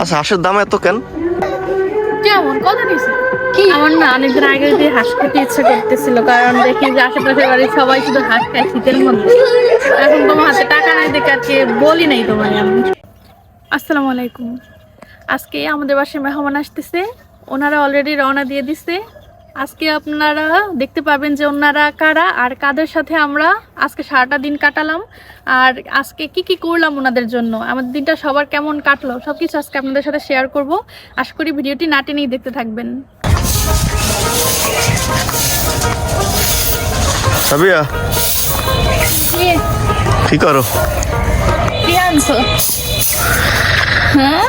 আচ্ছা হাঁসের দাম এত কেন? কেমন না অনেকদিন আগে হাঁস খেতে ইচ্ছে করতেছিল, কারণ দেখি যে বাড়ির সবাই শুধু এখন তোমার হাতে টাকা তোমায় আসসালামু আলাইকুম। আজকে আমাদের বাসায় মেহমান আসতেছে, ওনারা অলরেডি রওনা দিয়ে দিছে। আজকে আপনারা দেখতে পাবেন যে ওনারা কারা আর কাদের সাথে আমরা আজকে সারাটা দিন কাটালাম। আর আজকে কি কি করলাম ওনাদের জন্য? আমাদের দিনটা সবার কেমন কাটলো? সব কিছু আজকে আপনাদের সাথে শেয়ার করব। আশা করি ভিডিওটি না টেনেই দেখতে থাকবেন। সাবিয়া কি করো? কি আনছো হ্যাঁ?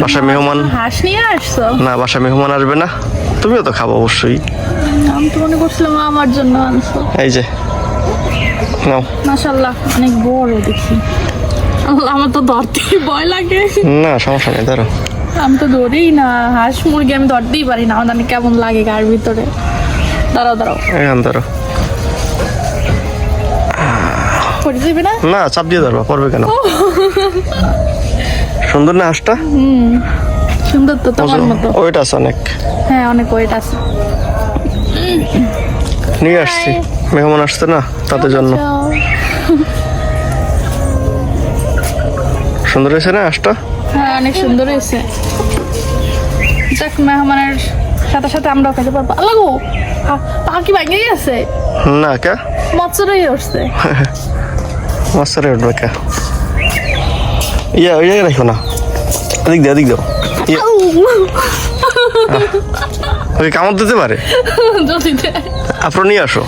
বাসায় মেহমান হাঁস নিয়ে আসছো? না বাসায় মেহমান আসবে না। তুমিও তো খাব অবশ্যই। আমি তো মনে করছিলাম আমার জন্য আনছো। এই যে নাও। অনেক বড় দেখি। আমার তো ভয় লাগে। না সমস্যা নেই ধরো। আমি তো ধরেই না হাঁস মুরগি আমি ধরতেই পারি না আমার কেমন লাগে গার ভিতরে। দাঁড়াও দাঁড়াও। এখান ধরো। না? না চাপ দিয়ে ধরবা পড়বে কেন? সুন্দর না হাঁসটা? সুন্দর তো তোমার মতো। ওয়েট আছে অনেক। হ্যাঁ অনেক ওয়েট আছে। নিয়ে আসছি। মেহমান আসছে না তাদের জন্য। সুন্দর হয়েছে না হাঁসটা হ্যাঁ অনেক সুন্দর হয়েছে। দেখ মেহমানের সাথে সাথে আমরাও খেতে পারব। আল্লাহ গো কি ভেঙে গেছে? না কে? মৎসরই উঠছে। মাস্টারে উঠবে কে? ইয়া ওই জায়গায় রাখো না। এদিক দাও এদিক দাও। ওকে কামড় দিতে পারে? আপনার নিয়ে আসো।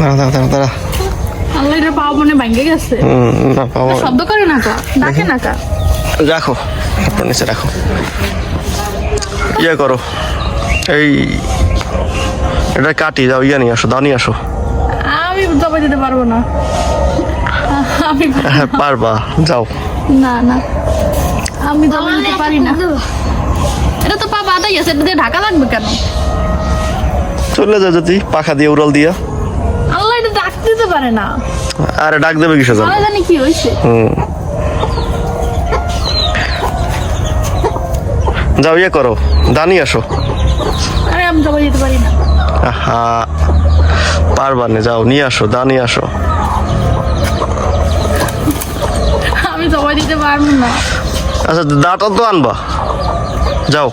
দাঁড়া দাঁড়া দাঁড়া দাঁড়া। আল্লাহ এটা মনে গেছে। না পাবো শব্দ করে না কা ডাকে না কা? রাখো আপনার নিচে রাখো। ইয়ে করো। এই এটা কাটি যাও ইয়া নিয়ে আসো দাও নিয়ে আসো। আমি জবাই দিতে পারব না। আমি হ্যাঁ পারবা। যাও। না না। আমি পারি না। এটা তো পা বাদাই আছে। এটা দিয়ে ঢাকা লাগবে কেন? চলে যা যদি পাখা দিয়ে উড়াল দিয়া। আল্লাহ এটা ডাক দিতে পারে না। আরে ডাক দেবে কিসে জানো জানি কি হয়েছে। হুম। যাও ইয়ে করো। দানি আসো। আরে আমি জবাই দিতে পারি না। আহা। পারবা না যাও নিয়ে আসো। দা নিয়ে আসো। আমি দিতে পারব না। আচ্ছা দাটা তো আনবা। যাও।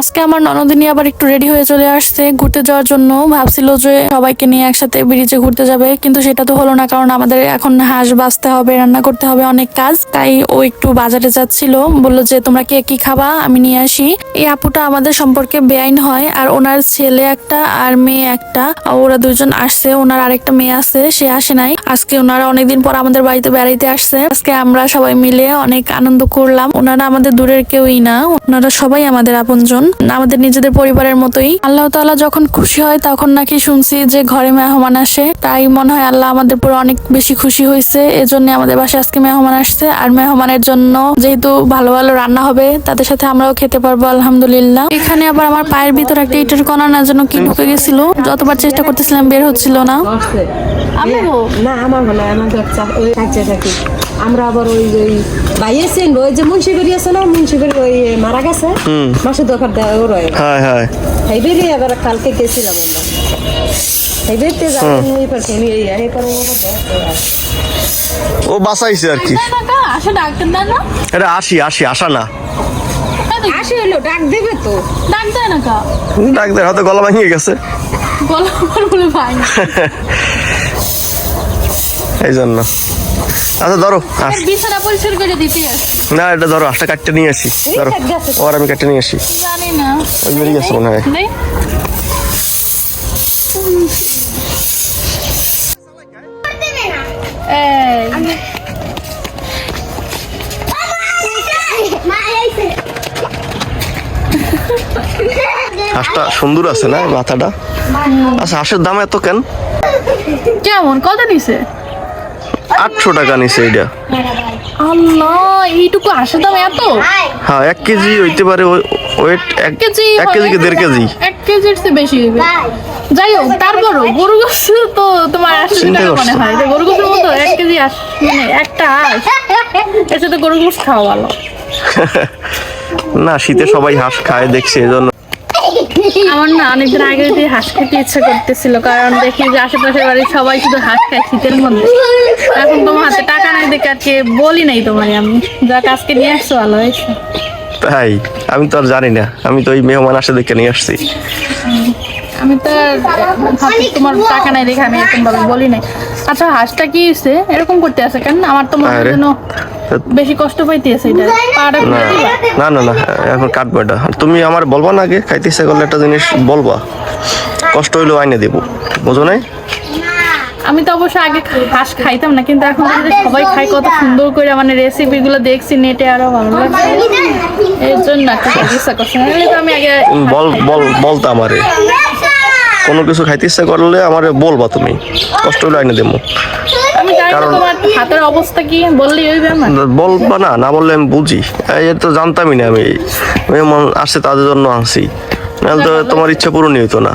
আজকে আমার ননদিনী আবার একটু রেডি হয়ে চলে আসছে ঘুরতে যাওয়ার জন্য। ভাবছিল যে সবাইকে নিয়ে একসাথে ব্রিজে ঘুরতে যাবে, কিন্তু সেটা তো হলো না, কারণ আমাদের এখন হাঁস বাঁচতে হবে, রান্না করতে হবে অনেক কাজ, তাই ও একটু বাজারে যাচ্ছিল, বলল যে, তোমরা কে, কি খাবা? আমি নিয়ে আসি। এই আপুটা আমাদের সম্পর্কে বেআইন হয়, আর ওনার ছেলে একটা আর মেয়ে একটা ওরা দুজন আসছে, ওনার আরেকটা মেয়ে আছে, সে আসে নাই। আজকে ওনারা অনেকদিন পর আমাদের বাড়িতে বেড়াইতে আসছে। আজকে আমরা সবাই মিলে অনেক আনন্দ করলাম। ওনারা আমাদের দূরের কেউই না, ওনারা সবাই আমাদের আপনজন। আমাদের নিজেদের পরিবারের মতোই। আল্লাহ তাআলা যখন খুশি হয় তখন নাকি শুনছি যে ঘরে মেহমান আসে। তাই মনে হয় আল্লাহ আমাদের উপর অনেক বেশি খুশি হয়েছে। এজন্য আমাদের বাসায় আজকে মেহমান আসছে। আর মেহমানের জন্য যেহেতু ভালো ভালো রান্না হবে তাদের সাথে আমরাও খেতে পারব আলহামদুলিল্লাহ। এখানে আবার আমার পায়ের ভিতর একটা ইটের কণা না যেন কি ঢুকে গেছিল। যতবার চেষ্টা করতেছিলাম বের হচ্ছিল না। আমি না আমার আমাদের আবার ওই ওই বাইয়েছেন ওই যে মুন্সি বাড়ি আছে না? মুন্সিগড়ি ওই মারা গেছে। মাসে দরকার দেয় ও রয় হায়। হায় আবার কালকে গেছিলাম আমরা। এই যাবেন ওই পাশে আমি এই এই পারে ও আবার দেখতে আসে। ও বাঁচাইছে আর কি। আসো ডাক্তার দেন না। এটা আসি আসি আসা না। আসে হলো ডাক দেবে তো। ডাক দেয় না কা? ডাক্তার হয়তো গলা ভাঙিয়ে গেছে। গলা আমার বলে ভাই এই জন্য। আচ্ছা ধরো বিছানা পরিষ্কার করে দিতে আসি। না এটা ধরো হাঁসটা কাটতে নিয়ে আসি। ধরো ওর আমি কাটতে নিয়ে আসি। জানি না। ওই বেরিয়ে গেছে মনে হয়। হাঁসটা সুন্দর আছে না মাথাটা? আচ্ছা হাঁসের দাম এত কেন? কেমন? কত নিছে? আটশো টাকা নিছে এটা আল্লাহ এইটুকু আসে দাম এত? হ্যাঁ এক কেজি হইতে পারে ওয়েট এক কেজি এক কেজি কি দেড় কেজি। এক কেজির চেয়ে বেশি হইবে যাই হোক তারপরও গরু গোস তো তোমার আশি চিন্তা টাকা। মনে হয় গরু গোসের মতো এক কেজি আস মানে একটা হাঁস এর সাথে গরু গোস খাওয়া ভালো। না শীতে সবাই হাঁস খায় দেখছি এজন্য আমার না অনেকদিন আগে যদি হাঁস খেতে ইচ্ছা করতেছিল কারণ দেখি যে আশেপাশের বাড়ির সবাই শুধু হাঁস খায় শীতের মধ্যে। এখন তোমার হাতে টাকা নাই দেখে আজকে বলি নাই তোমায় আমি। যাক আজকে নিয়ে আসছো ভালো হয়েছে। তাই? আমি তো আর জানি না। আমি তো ওই মেহমান আসে দেখে নিয়ে আসছি। আমি তো তোমার টাকা নাই দেখে আমি এরকম ভাবে বলি নাই। আচ্ছা হাঁসটা কি হয়েছে এরকম করতে আছে কেন? আমার তো মনে হয় বেশি কষ্ট পাইতে আছে এটা। পাটা না না না না এখন কাটবো এটা। আর তুমি আমার বলবা না আগে? খাইতে ইচ্ছা করলে একটা জিনিস বলবা। কষ্ট হইলেও আইনে দেবো। বুঝো নাই? আমি তো অবশ্য আগে হাঁস খাইতাম না কিন্তু এখন সবাই খায় কত সুন্দর করে মানে রেসিপি গুলো দেখছি নেটে আরও ভালো লাগছে। এর জন্য একটা ইচ্ছা করছে নাহলে আমি আগে বল বল বলতাম আমারে। কোনো কিছু খাইতে ইচ্ছা করলে আমার বলবা তুমি। কষ্ট হলে আইনে দেবো আমি কারণ- তোমার হাতের অবস্থা কি বললেই হইবে আমার। বলবা না না বললে আমি বুঝি। এই তো জানতামই না আমি। মেহমান আসছে তাদের জন্য আনছি। নাহলে তো তোমার ইচ্ছা পূরণই হইতো না।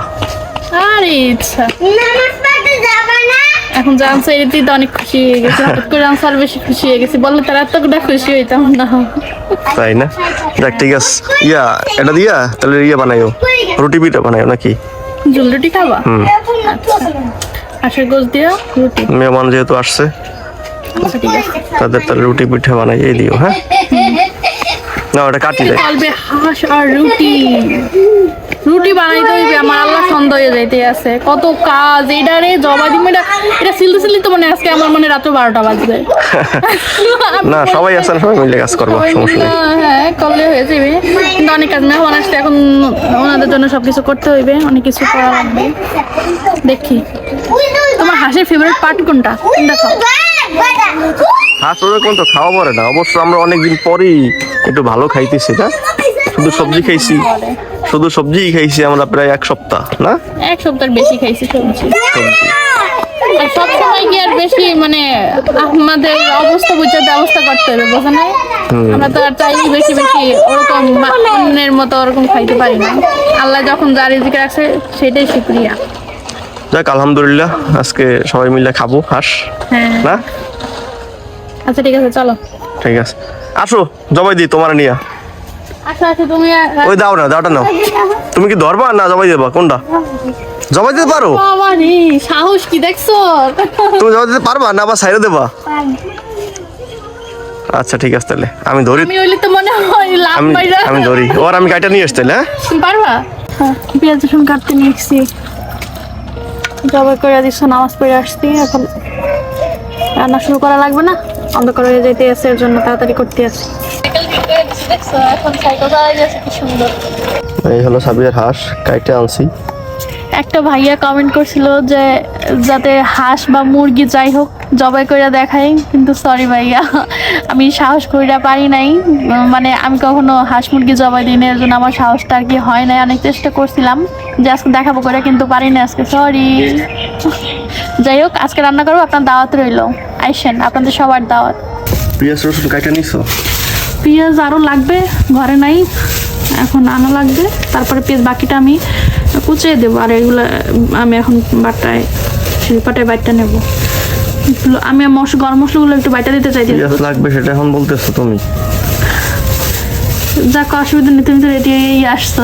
আরে ইচ্ছা। এখন জানছে এটাই তো অনেক খুশি হয়ে গেছে। হঠাৎ করে জানছে আর বেশি খুশি হয়ে গেছি। বললে তারা এতটা খুশি হইতাম না। তাই না? দেখ ঠিক আছে। ইয়া এটা দিয়া? তাহলে ইয়া বানাইও। রুটি পিঠা বানাইও নাকি? ঝুল রুটি খাবা হাঁসের গোস দিয়া রুটি। মেহমান যেহেতু আসছে আচ্ছা তাদের তাহলে রুটি পিঠা বানাইয়ে দিও হ্যাঁ? না ওটা কাটি দেয়। হাঁস আর রুটি। রুটি বানাইতে হইবে আমার আল্লাহ সন্দেহ হয়ে যাইতে আছে। কত কাজ এটা রে জবা দিম এটা এটা সিলতে সিলতে তো মানে আজকে আমার মানে রাত্র বারোটা বাজবে। না সবাই আছেন সবাই মিলে কাজ করবা সমস্যা নেই। হ্যাঁ করলে হয়ে যাবে। কিন্তু অনেক কাজ মেহমান আসতে এখন ওনাদের জন্য সবকিছু করতে হইবে অনেক কিছু করা লাগবে। দেখি। তোমার হাঁসের ফেভারিট পার্ট কোনটা? কোনটা খাও হাঁস ওরকম তো খাওয়া পড়ে না। অবশ্য আমরা অনেকদিন পরেই একটু ভালো খাইতেছি না? শুধু সবজি খাইছি। শুধু সবজিই খাইছি আমরা প্রায় এক সপ্তাহ না? এক সপ্তাহের বেশি খাইছি সবজি। আর কি আর বেশি মানে আমাদের অবস্থা বুঝতে ব্যবস্থা করতে হবে বোঝা নাই আমরা তো আর বেশি বেশি ওরকম অন্যের মতো ওরকম খাইতে পারি না। আল্লাহ যখন যা রিজিক আছে সেটাই শুক্রিয়া। যাক আলহামদুলিল্লাহ আজকে সবাই মিলে খাব হাঁস হ্যাঁ। না? আচ্ছা ঠিক আছে চলো। ঠিক আছে। আসো জবাই দিই তোমার নিয়ে আচ্ছা আচ্ছা তুমি আর- ওই দাও না দাওটা নাও। তুমি কি ধরবা না জবাই দেবা? কোনটা? জবাই দিতে পারো? সাহস কি দেখছ? তুমি জবাই দিতে পারবা না আবার সাইডে দেবা? আচ্ছা ঠিক আছে তাহলে। আমি ধরি। আমি হইলে তো মনে হয় লাভ পাইরা আমি ধরি। ওর আমি গাড়িটা নিয়ে আসতে হ্যাঁ? পারবা? হ্যাঁ পেঁয়াজ রসুন কাটতে নিয়ে এসছি জবাই করে দিচ্ছ নামাজ পড়ে আসছি এখন রান্না শুরু করা লাগবে না? অন্ধকার হয়ে যেতে আছে এর জন্য তাড়াতাড়ি করতে আছে। এই হলো সাবিয়ার হাঁস কাইটে আনছি। একটা ভাইয়া কমেন্ট করছিল যে যাতে হাঁস বা মুরগি যাই হোক জবাই করে দেখাই কিন্তু সরি ভাইয়া আমি সাহস কইরা পারি নাই। মানে আমি কখনো হাঁস মুরগি জবাই দিই না এর জন্য আমার সাহসটা আর কি হয় নাই অনেক চেষ্টা করছিলাম যে আজকে দেখাবো করে কিন্তু পারি না আজকে সরি যাই হোক আজকে রান্না করব আপনার দাওয়াত রইল। আইসেন আপনাদের সবার দাওয়াত। পেঁয়াজ রসুন কাইটে নিছো? পেঁয়াজ আরও লাগবে ঘরে নাই এখন আনা লাগবে তারপরে পেঁয়াজ বাকিটা আমি কুচিয়ে দেবো আর এগুলো আমি এখন বাটায় শিল্পাটায় বাইটটা নেব। আমি মশ গরম মশলাগুলো একটু বাইটা দিতে চাই পেঁয়াজ লাগবে সেটা এখন বলতেছো তুমি। যাক অসুবিধা নেই তুমি তো রেডি হয়েই আসছো।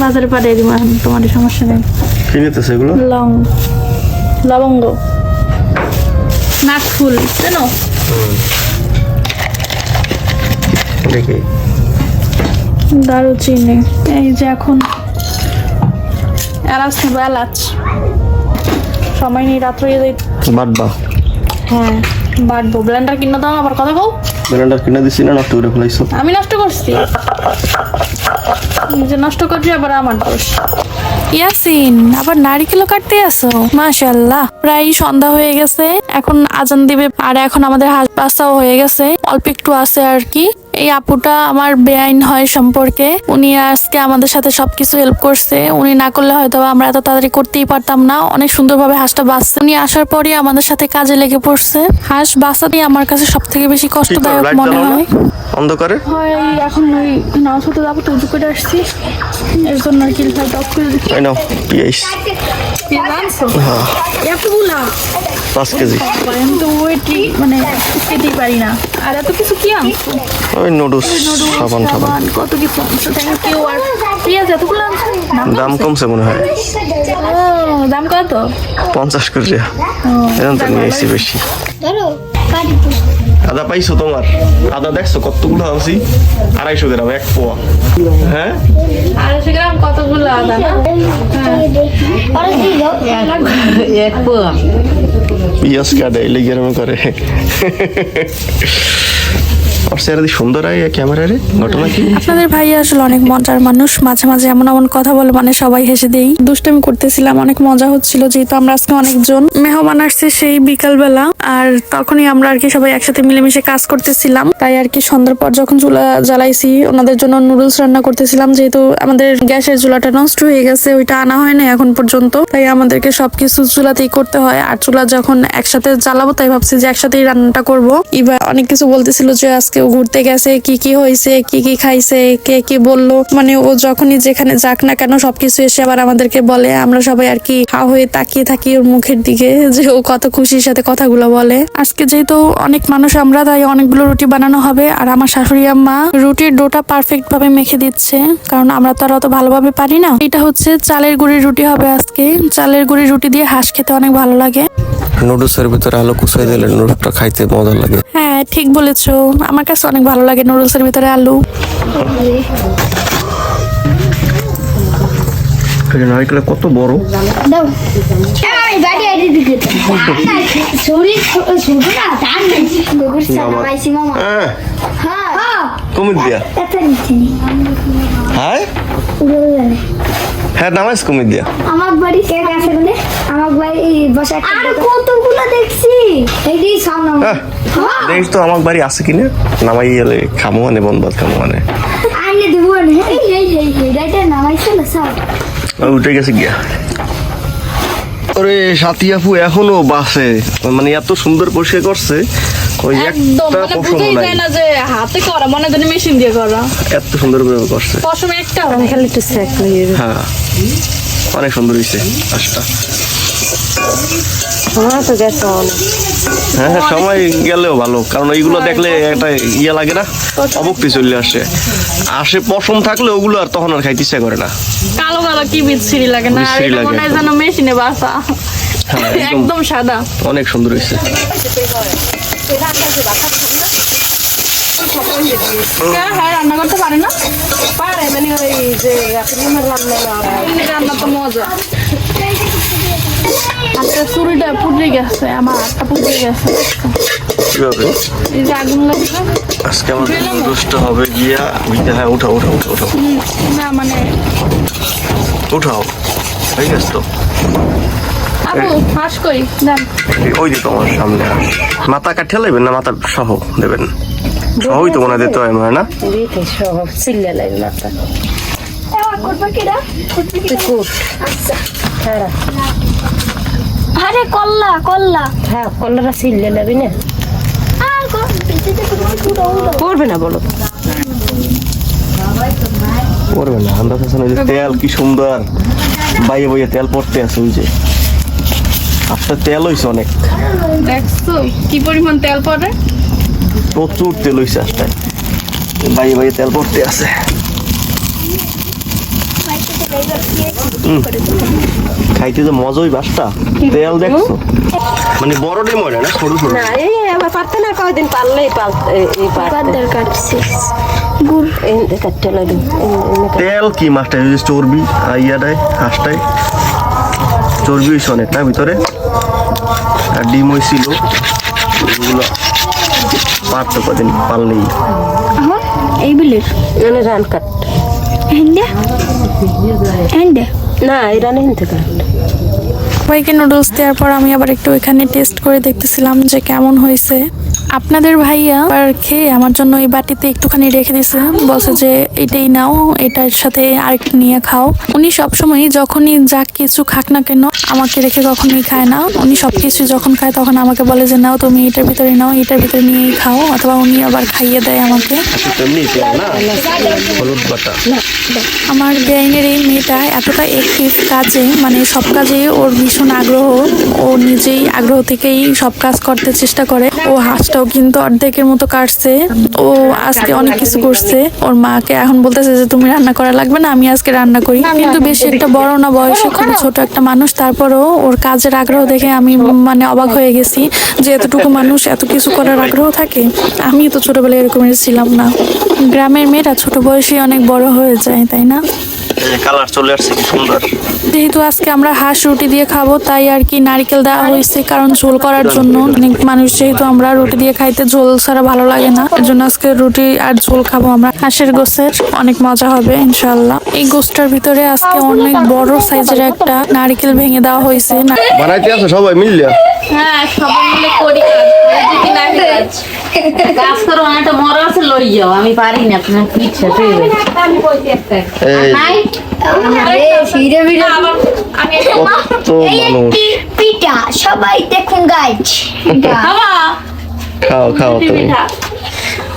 বাজারে পাঠিয়ে দিব এখন তোমার সমস্যা নেই। কি নিতেছে এগুলো? লং। লবঙ্গ। নাকফুল জানো? দেখি। দারুচিনি। এই যে এখন এলাচ নেব এলাচ। সময় নেই রাত্রে হয়ে বাটবা। হ্যাঁ বাটবো। ব্লেন্ডার কিনে দাও আবার কথা কও ব্লেন্ডার কিনে দিছি না নষ্ট করে ফেলাইছো। আমি নষ্ট করছি। নিজে নষ্ট করছি আবার আমার দোষ। ইয়াসিন, আবার নারিকেলও কাটতে আসো? মাশাল্লাহ প্রায় সন্ধ্যা হয়ে গেছে। এখন আজান দিবে, আর এখন আমাদের হাঁস বাসাও হয়ে গেছে। অল্প একটু আছে আর কি। এই আপুটা আমার বেআইন হয় সম্পর্কে। উনি আজকে আমাদের সাথে সবকিছু হেল্প করছে। উনি না করলে হয়তো আমরা এত তাড়াতাড়ি করতেই পারতাম না। অনেক সুন্দরভাবে হাঁসটা বাঁচছে। উনি আসার পরই আমাদের সাথে কাজে লেগে পড়ছে। হাঁস বাঁচাতেই আমার কাছে সব থেকে বেশি কষ্টদায়ক মনে হয়। অন্ধকারে? হয় এখন ওই নামাজ পড়তে যাব তো উজু করে আসছি। এর জন্য আর কি লাইট অফ করে দিচ্ছি। এই নাও পিয়াইস। এতগুলা? পাঁচ কেজি। আমি তো ওয়েটই মানে খেতেই পারি না। আর এত কিছু কি আনছো? ওই নুডলস সাবান সাবান কত কিছু আনছো থ্যাংক ইউ আর পেঁয়াজ এতগুলো আনছো? দাম কমছে? মনে হয়। দাম কত? পঞ্চাশ করে এরকম তো নিয়ে এসছি বেশি আদা পাইছো তোমার? আদা দেখছ? কতগুলো আনছি? আড়াইশো গ্রাম এক পোয়া। হ্যাঁ? আড়াইশো গ্রাম কতগুলো আদা এক পোয়া। পিঁয়াজ কাটে এলে গেরম করে। আপনাদের ভাই আসলে অনেক মজার মানুষ। মাঝে মাঝে এমন এমন কথা বলে মানে সবাই হেসে দেই। দুষ্টামি করতেছিলাম, অনেক মজা হচ্ছিল যেহেতু আমরা আজকে অনেকজন। মেহমান আসছে সেই বিকালবেলা। আর তখনই আমরা আর কি সবাই একসাথে মিলেমিশে কাজ করতেছিলাম। তাই আর কি সন্ধ্যার পর যখন চুলা জ্বালাইছি, ওনাদের জন্য নুডলস রান্না করতেছিলাম, যেহেতু আমাদের গ্যাসের চুলাটা নষ্ট হয়ে গেছে, ওইটা আনা হয় না এখন পর্যন্ত। তাই আমাদেরকে সবকিছু চুলাতেই করতে হয়। আর চুলা যখন একসাথে জ্বালাবো, তাই ভাবছি যে একসাথেই রান্নাটা করব। এবার অনেক কিছু বলতেছিল যে আজকে ও ঘুরতে গেছে, কি কি হয়েছে, কি কি খাইছে, কে কি বলল। মানে ও যখনই যেখানে যাক না কেন সবকিছু এসে আবার আমাদেরকে বলে। আমরা সবাই আর কি হা হয়ে তাকিয়ে থাকি ওর মুখের দিকে, যে ও কত খুশির সাথে কথাগুলো বলে আজকে যেহেতু অনেক মানুষ আমরা তাই অনেকগুলো রুটি বানানো হবে আর আমার শাশুড়ি আম্মা রুটির ডোটা পারফেক্ট ভাবে মেখে দিচ্ছে কারণ আমরা তো আর অত ভালোভাবে পারি না। এটা হচ্ছে চালের গুঁড়ির রুটি হবে আজকে। চালের গুঁড়ির রুটি দিয়ে হাঁস খেতে অনেক ভালো লাগে। নুডলসের ভিতরে আলু কুচাই দিলে নুডলসটা খাইতে মজা লাগে। হ্যাঁ ঠিক বলেছ। আমার কাছে অনেক ভালো লাগে নুডলসের ভিতরে আলু। নারিকেল কত বড়? হ্যাঁ হ্যাঁ দিয়া হ্যাঁ হ্যাঁ নামাজ দিয়া আমার বাড়ি কে আছে বলে আমার বাড়ি বসে আর কতগুলো দেখছি এই যে সামনে হ্যাঁ হ্যাঁ দেখ তো আমার বাড়ি আছে কিনা নামাই এলে খামো মানে বনবাদ খামো মানে আইনে দেবো না এই এই এই এই নামাইছে না উঠে গেছে গিয়া ওরে সাথী আপু এখনও বাসে মানে এত সুন্দর পরিষ্কার করছে ওই একটা মানে পশম নাই। না যে হাতে করা মনে মেশিন দিয়ে করা। এত সুন্দর করে করছে। পশমে একটা খালি একটু সেক হয়ে হ্যাঁ। অনেক সুন্দর হয়েছে কাজটা সময় তো গেছে হ্যাঁ হ্যাঁ সময় গেলেও ভালো কারণ এইগুলো দেখলে একটা ইয়ে লাগে না অবক্তি চলে আসে। আসে পশম থাকলে ওগুলো আর তখন আর খাইতে ইচ্ছা করে না। কালো কালো কি বিচ্ছিরি লাগে না আর বিচ্ছিরি এটা লাগে মনে হয় যেন মেশিনে বাসা হ্যাঁ একদম। সাদা। অনেক সুন্দর হয়েছে। হ্যাঁ হ্যাঁ রান্না করতে পারে না? পারে মানে ওই যে রান্না তো মজা। আচ্ছা চুরিটা পুড়ে গেছে আমার হাতটা পুড়ে গেছে কীভাবে? এই যে আগুন লাগছে। আজকে হবে গিয়া হ্যাঁ উঠাও উঠাও উঠাও উঠাও। না মানে উঠাও। তো? ওই দিকে আমার সামনে। মাথা কাঠিয়ে নেবেন না মাথা সহ দেবেন? সহই তো মনে দিতে হয় মনে হয় না? সব চিল্লা মাথা। করবা কিরা? হ্যাঁ আরে কল্লা কল্লা। হ্যাঁ কলরা চিল্লা লাগবে না? করবে না বলো। পড়বে না। আন্দাজ আছে না ওই যে তেল কি সুন্দর। বাইয়ে বাইয়ে তেল পড়তে আছে ওই যে। আপনার তেল হইছে অনেক। দেখছ কি পরিমাণ তেল পড়ে? প্রচুর তেল হইছে আজটায়। বাইয়ে বাইয়ে তেল পড়তে আছে। খাইতে যে মজাই বাসটা। তেল দেখছ? মানে বড় ডিম হয় না সরু সরু? না এই আবার পারতে না কয়দিন পারলেই পাল এই- পারতে। কাদের গুড়। এই কাটতে লাগে তেল কি মাছটা ওই যে চর্বি আর ইয়াটায় হাঁসটায় চর্বি হয়েছে অনেক না ভিতরে? আর ডিম হয়েছিল ওগুলো পারতো কদিন পারলেই। এই বিলের। রান কাট। না এই নেই নিতে পারেন নুডলস দেওয়ার পর আমি আবার একটু ওইখানে টেস্ট করে দেখতেছিলাম যে কেমন হয়েছে। আপনাদের ভাইয়া আর খেয়ে আমার জন্য এই বাটিতে একটুখানি রেখে দিছে। বলছে যে, এটাই নাও, এটার সাথে আরেকটু নিয়ে খাও। উনি সবসময় যখনই যা কিছু খাক না কেন আমাকে রেখে কখনোই খায় না। উনি সবকিছু যখন খায় তখন আমাকে বলে যে, নাও তুমি এটার ভিতরে নাও, এটার ভিতরে নিয়েই খাও। অথবা উনি আবার খাইয়ে দেয় আমাকে। আমার বেআইনের এই মেয়েটা এতটা একটিভ কাজে মানে সব কাজে ওর ভীষণ আগ্রহ। ও নিজেই আগ্রহ থেকেই সব কাজ করতে চেষ্টা করে। ও হাঁসটাও কিন্তু অর্ধেকের মতো কাটছে। ও আজকে অনেক কিছু করছে। ওর মাকে এখন বলতেছে যে তুমি রান্না করা লাগবে না আমি আজকে রান্না করি। কিন্তু বেশি একটা বড় না বয়সে খুব ছোট একটা মানুষ তারপরও ওর কাজের আগ্রহ দেখে আমি মানে অবাক হয়ে গেছি যে এতটুকু মানুষ এত কিছু করার আগ্রহ থাকে। আমি তো ছোটবেলায় এরকমের ছিলাম না। গ্রামের মেয়েরা ছোট বয়সে অনেক বড় হয়ে যায় তাই না? কালার চলে আসছে কি সুন্দর। যেহেতু আজকে আমরা হাঁস রুটি দিয়ে খাব তাই আর কি নারকেল দেওয়া হয়েছে কারণ ঝোল করার জন্য। অনেক মানুষ যেহেতু আমরা রুটি দিয়ে খাইতে ঝোল ছাড়া ভালো লাগে না এর জন্য আজকে রুটি আর ঝোল খাব আমরা। হাঁসের গোসের অনেক মজা হবে ইনশাল্লাহ এই গোসটার ভিতরে আজকে অনেক বড় সাইজের একটা নারকেল ভেঙে দেওয়া হয়েছে। বানাইতে আছে সবাই মিললিয়া হ্যাঁ সবাই মিলে করি। কাজ কাজ করো একটা মরা আছে লই যাও। আমি পারি না আপনার পিঠা সবাই দেখুন খাও খাও তুমি।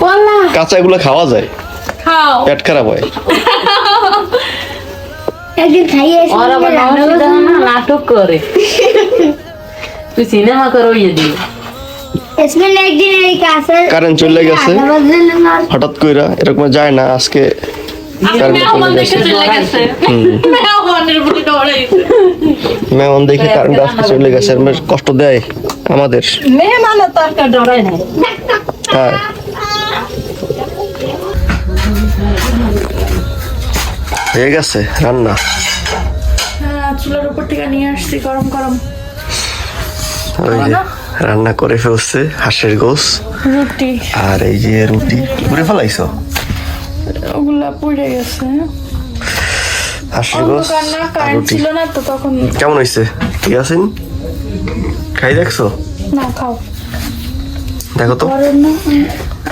বললা কাঁচা এগুলো খাওয়া যায়? খাও। পেট খারাপ হয়? একদিন খাইয়ে নাটক করে। তুই সিনেমা করো ইয়ে দিয়ে কারেন্ট চলে গেছে। হঠাৎ কইরা এরকম যায় না আজকে কারেন্ট মেহমান চলে দেখে কারেন্ট আজকে চলে গেছে এরম কষ্ট দেয় আমাদের। নাই। হ্যাঁ। হয়ে গেছে রান্না। হ্যাঁ চুলার উপর থেকে নিয়ে আসছি গরম গরম। রান্না করে ফেলছে হাঁসের গোস রুটি। আর এই যে রুটি পুরে ফেলাইছো? ওগুলা পুড়ে গেছে। হাঁসের গোস আর রুটি। ছিল না তো তখন কেমন হয়েছে ঠিক আছেন? খাই দেখছ? না খাও। দেখো তো। গরম না?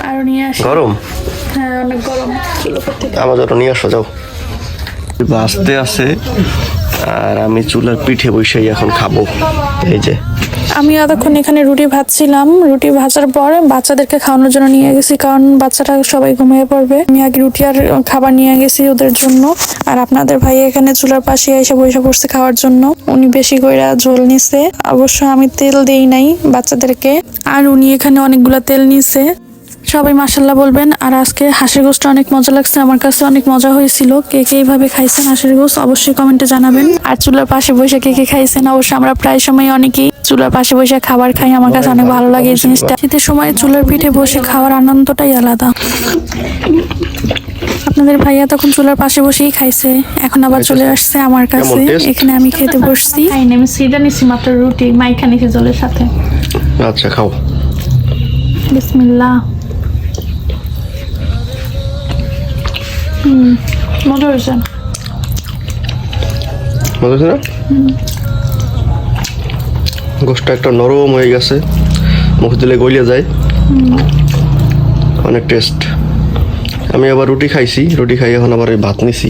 আর নিয়ে আসি। গরম? হ্যাঁ অনেক গরম আমার জন্য নিয়ে আসো যাও। বাঁচতে আছে আর আমি চুলার পিঠে বসেই এখন খাব। এই যে। আমি এতক্ষণ এখানে রুটি ভাজছিলাম। রুটি ভাজার পর বাচ্চাদেরকে খাওয়ানোর জন্য নিয়ে গেছি, কারণ বাচ্চাটা সবাই ঘুমিয়ে পড়বে। আমি আগে রুটি আর খাবার নিয়ে গেছি ওদের জন্য। আর আপনাদের ভাই এখানে চুলার পাশে এসে বসে পড়ছে খাওয়ার জন্য। উনি বেশি করে ঝোল নিছে। অবশ্য আমি তেল দেই নাই বাচ্চাদেরকে। আর উনি এখানে অনেকগুলো তেল নিছে। সবাই মাসাল্লাহ বলবেন। আর আজকে হাঁসের গোষ্ঠটা অনেক মজা লাগছে। আমার কাছে অনেক মজা হয়েছিল। কে কে এইভাবে খাইছেন হাঁসের গোস অবশ্যই কমেন্টে জানাবেন। আর চুলার পাশে বসে কে কে খাইছেন? অবশ্যই আমরা প্রায় সময় অনেকেই চুলার পাশে বসে খাবার খাই। আমার কাছে অনেক ভালো লাগে এই জিনিসটা। শীতের সময় চুলার পিঠে বসে খাওয়ার আনন্দটাই আলাদা। আপনাদের ভাইয়া তখন চুলার পাশে বসেই খাইছে। এখন আবার চলে আসছে আমার কাছে। এখানে আমি খেতে বসছি। মাত্র রুটি মাইখা নিছি জলের সাথে। আচ্ছা খাও। বিসমিল্লাহ। হুম মজা হয়েছে মজা না? গোষ্ঠটা একটা নরম হয়ে গেছে। মুখ দিলে গলিয়ে যায়। অনেক টেস্ট আমি আবার রুটি খাইছি। রুটি খাই এখন আবার ভাত নিছি।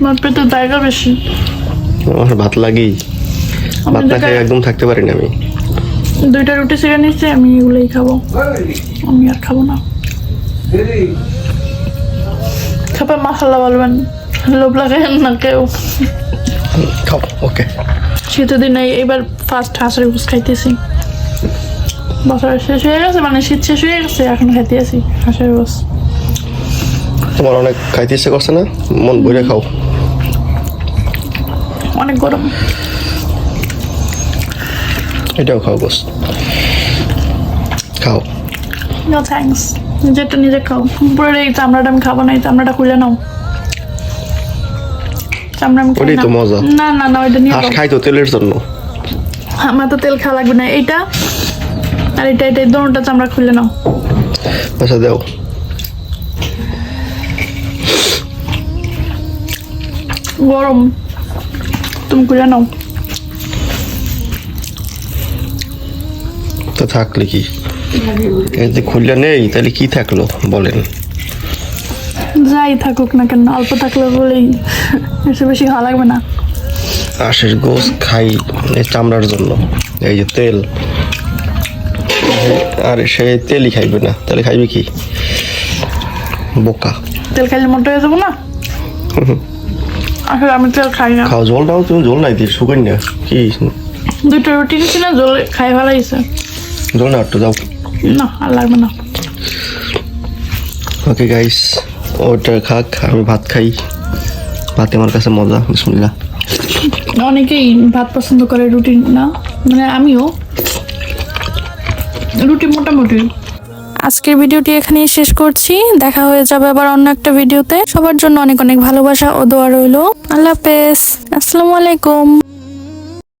আমার পেটে জায়গা বেশি। আমার ভাত লাগেই। ভাত না খাই একদম থাকতে পারি না আমি। দুইটা রুটি ছিঁড়ে নিচ্ছে আমি এগুলোই খাব। আমি আর খাব না। খাবার মশলা বলবেন লোভ লাগে না কেউ। খাও ওকে। শীতের দিনে এবার ফার্স্ট হাঁসের ঘুষ খাইতেছি। বছর শেষ হয়ে গেছে মানে শীত শেষ হয়ে গেছে এখন খাইতে আছি হাঁসের ঘুষ তোমার অনেক খাইতে ইচ্ছে করছে না? মন ভরে খাও। অনেক গরম। এটাও খাও গোস খাও। নো থ্যাঙ্কস নিজেরটা নিজে খাও। পুরো এই চামড়াটা আমি খাব না এই চামড়াটা খুলে নাও। চামড়া আমি ওটাই না। তো মজা। না না না ওইটা নিয়ে খাই তো তেলের জন্য। আমার তো তেল খাওয়া লাগবে না। এইটা আর এটা এটা দোনোটা চামড়া খুলে নাও। আচ্ছা দাও। গরম। তুমি খুলে নাও। তো থাকলে কি? এতে খুললে নেই তাহলে কি থাকল বলেন? যাই থাকুক না কেন অল্প থাকলে বলেই এসে বেশি ভালো লাগবে না। আশের গোস খাই চামড়ার জন্য এই যে তেল। আর সে তেলই খাইবে না তাহলে খাইবে কি? বোকা। তেল খাইলে মোটা হয়ে যাব না? আসলে আমি তেল খাই না। খাও জল দাও তুমি জল নাই দিয়ে শুকাই না কি? দুটো রুটি নিচ্ছি না জল খাই ভালো জল না একটু দাও। না আর লাগবে না। ওকে গাইস ওটা খাক আমি ভাত খাই। ভাত আমার কাছে মজা বিসমিল্লাহ। অনেকেই ভাত পছন্দ করে রুটি না? মানে আমিও। রুটি মোটামুটি। আজকের ভিডিওটি এখানেই শেষ করছি। দেখা হয়ে যাবে আবার অন্য একটা ভিডিওতে। সবার জন্য অনেক অনেক ভালোবাসা ও দোয়া রইল। আল্লাহ হাফেজ। আসসালামু আলাইকুম।